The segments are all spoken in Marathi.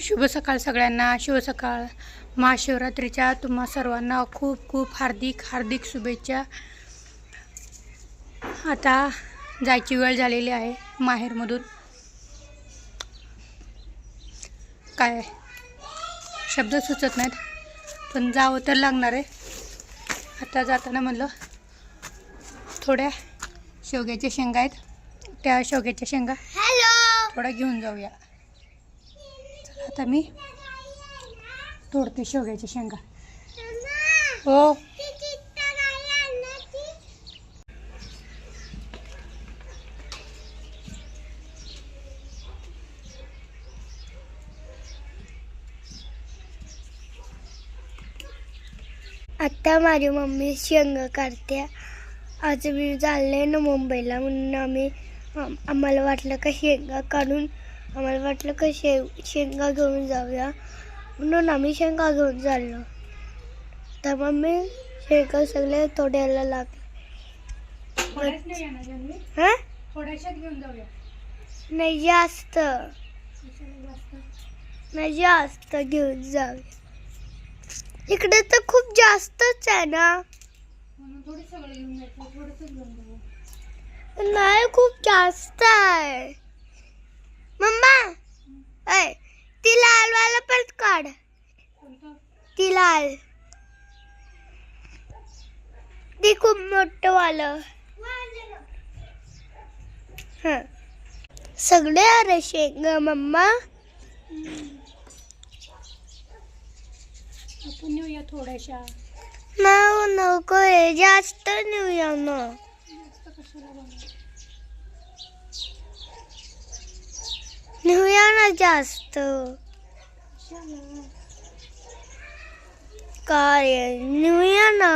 शुभ सकाळ सगळ्यांना. शुभ सकाळ महाशिवरात्रीच्या तुम्हा सर्वांना खूप खूप हार्दिक हार्दिक शुभेच्छा. आता जायची वेळ झालेली आहे माहेरमधून. काय? शब्द सुचत नाहीत. पण जावं तर लागणार आहे. आता जाताना म्हणलं थोड्या शेवग्याच्या शेंगा आहेत. त्या शेवग्याच्या शेंगा थोडा घेऊन जाऊया. आता मी. तोडते शेवग्याच्या शेंगा. हो. आता माझी मम्मी शेंग काढते आज मी चालले ना मुंबईला म्हणून आम्ही आम- आम्हाला वाटलं का शेंगा काढून आम्हाला वाटलं का शे शेंगा घेऊन जाऊया. म्हणून आम्ही शेंगा घेऊन चाललो. तर मम्मी शेंगा सगळे तोडायला लागले. हां? थोड्याशात घेऊन जाऊया. नाही जास्त. नाही जास्त घेऊन जाऊया. इकडे तर खूप जास्तच आहे ना. जाऊ नाही खूप जास्त आहे. मम्मा ऐ ती लाल वाला पण काढ. ती लाल. ती खूप मोठं वालं हं. सगळे अरे शेंग मम्मा. आपण नेऊया थोड्याशा. ना नको आहे जास्त नेऊया ना. जास्त कशाला बनवू? नेऊया ना जास्त? काय नेऊया ना.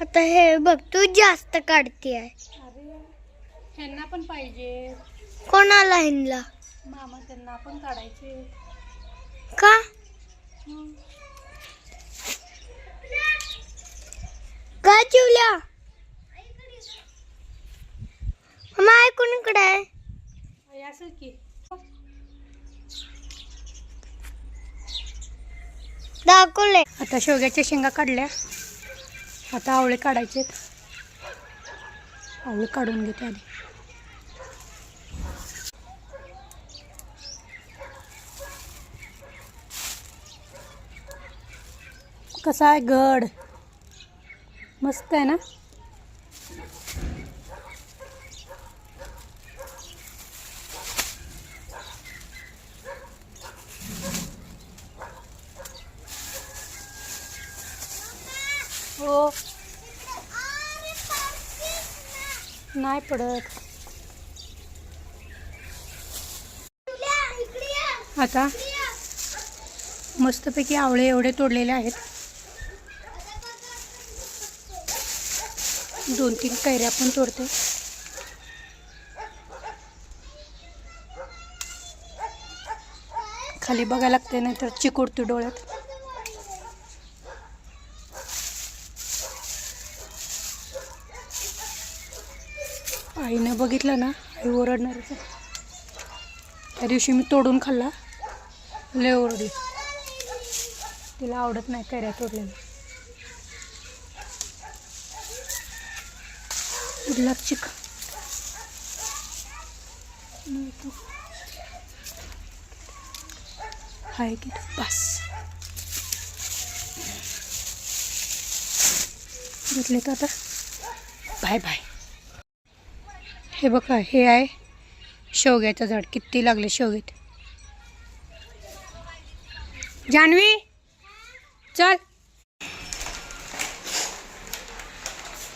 आता हे बघ तू जास्त काढते आहे ह्यांना पण पाहिजे. कोणाला हिंडला मामा त्यांना पण काढायचे. का? हं. का चिवल्या? मग ऐकून इकडे आहे असं की. दाखवले आता शेवग्याच्या शेंगा काढल्या. आता आवळे काढायचे आवळे काढून घेते आधी. कसा आहे गड? मस्त आहे ना? हो. नाही पडत. आता मस्तपैकी आवळे एवढे तोडलेले आहेत. दोन तीन कैऱ्या पण तोडते. खाली बघायला लागते नाही तर चिकुडते डोळ्यात. आईनं बघितलं ना आई ओरडणारच आहे. त्या दिवशी मी तोडून खाल्ला. लय ओरडली तिला आवडत नाही कैऱ्या तोडलेल्या. उडला चिक हाय की बस. घेतले का आता? Bye bye. हे बघा हे आहे शेवग्याचं झाड. किती लागले शेवग्यात जान्हवी चल.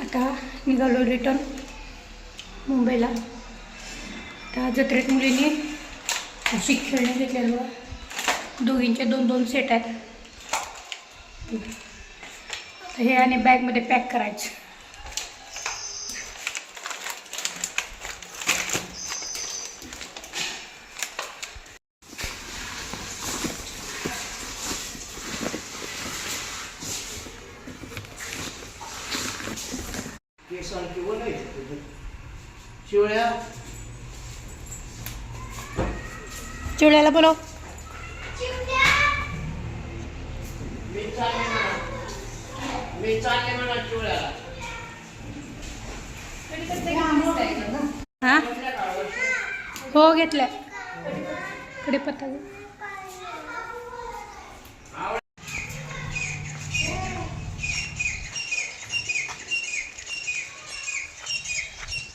आता निघालो रिटर्न मुंबईला. त्या जत्रेत मुलींनी अशी खेळणे घेतल्या बघा. दोघींचे दोन दोन सेट आहेत. हे आणि बॅगमध्ये पॅक करायचं. चिवड्याला बोलव. हा? हो घेतलंय. कडे पत्ता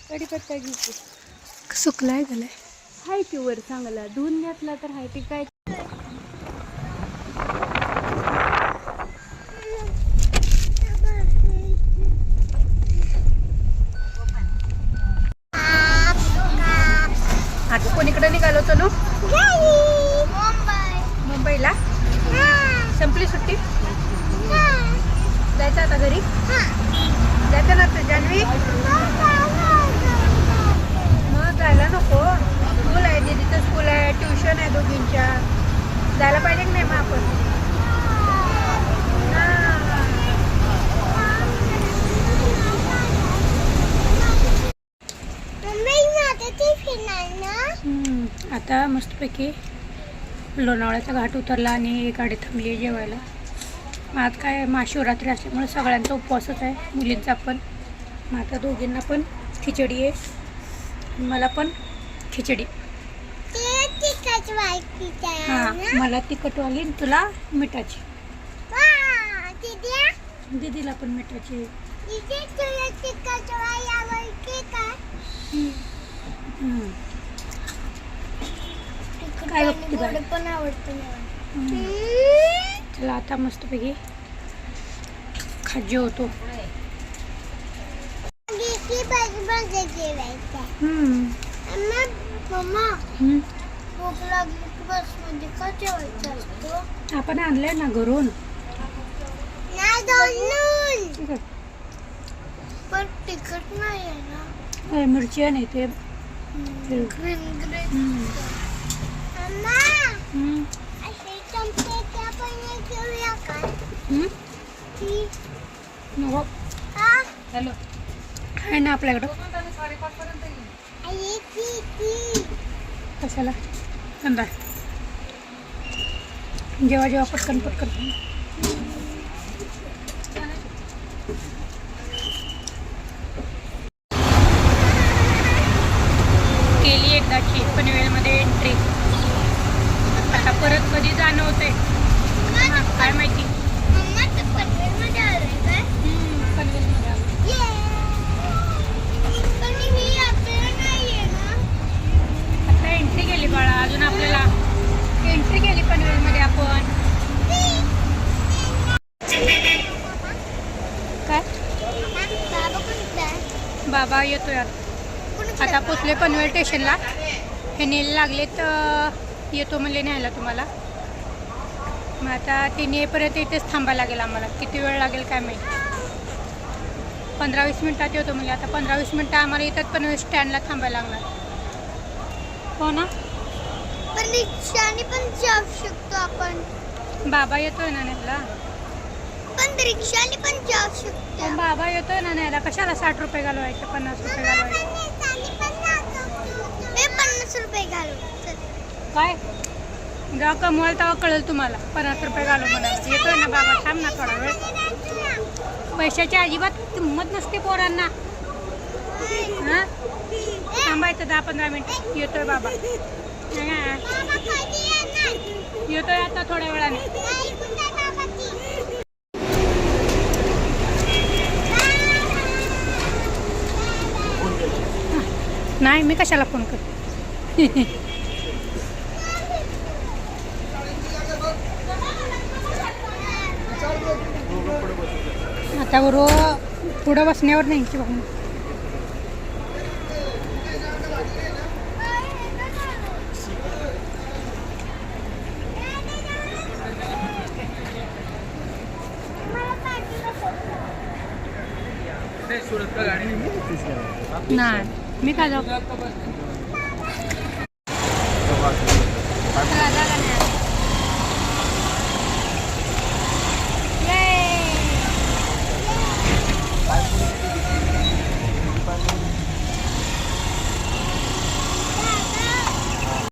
कडीपत्ता घ्यायची सुकलाय झालंय हाय वर चांगला. धुवून घातला तर हाय ते काय आता कोणीकडे निघालो होतो ना मुंबई मुंबईला संपली सुट्टी जायचं आता घरी जायचं ना तू जान्हवी मग जायला नको स्कूल आहे दीदीचं स्कूल आहे ट्युशन आहे दोघींच्या जायला पाहिजे की नाही मग आपण हम्म, आता मस्तपैकी लोणावळ्याचा घाट उतरला आणि गाडी थांबली जेवायला. मग आज काय महाशिवरात्री असल्यामुळे सगळ्यांचा उपवासच आहे मुलींचा पण. मग आता दोघींना पण खिचडी आहे मला पण खिचडी. हां मला तिखटवाली तुला मिठाची. दीदीला पण मिठाची. काय बघते? पण आवडतं. चला आता मस्तपैकी खाज्य होतो. आपण आणलंय ना घरून. पण तिखट नाही आहे ना मिरची नाही ते. Green green. हॅलो. आहे ना आपल्याकडं. आई ती ती. कशाला? धंदा जेव्हा जेव्हा पटकन पटकन. बाबा येतोय. आता आता पोचले पनवेल स्टेशनला. हे नेल लागले तर येतो म्हणले न्यायला तुम्हाला. मग आता ते नेपर्यंत इथेच थांबायला लागेल आम्हाला. किती वेळ लागेल काय माहिती. पंधरा वीस मिनटात येतो म्हणजे आता पंधरा वीस मिनटं आम्हाला इथंच पनवेल स्टँडला थांबायला लागणार. हो ना? पण रिक्षाने पण जाऊ शकतो आपण. बाबा येतोय ना न्यायला पण रिक्षाने पण जाऊ शकतो. बाबा येतोय ना न्यायला. कशाला साठ रुपये घालवायचे पन्नास रुपये घालवायचे? पन्नास रुपये घालू. काय? जेव्हा कमवाल तेव्हा कळेल तुम्हाला. पन्नास रुपये घालू म्हणाला. येतोय ना बाबा थांब ना थोडा वेळ. पैशाची अजिबात किंमत नसते पोरांना. हां? थांबायचं दहा पंधरा मिनिट. येतोय बाबा. येतोय आता थोड्या वेळाने. नाही मी कशाला फोन करते? आता बरोबर पुढं बसण्यावर नाही की भावना नाही. मी काय जाऊ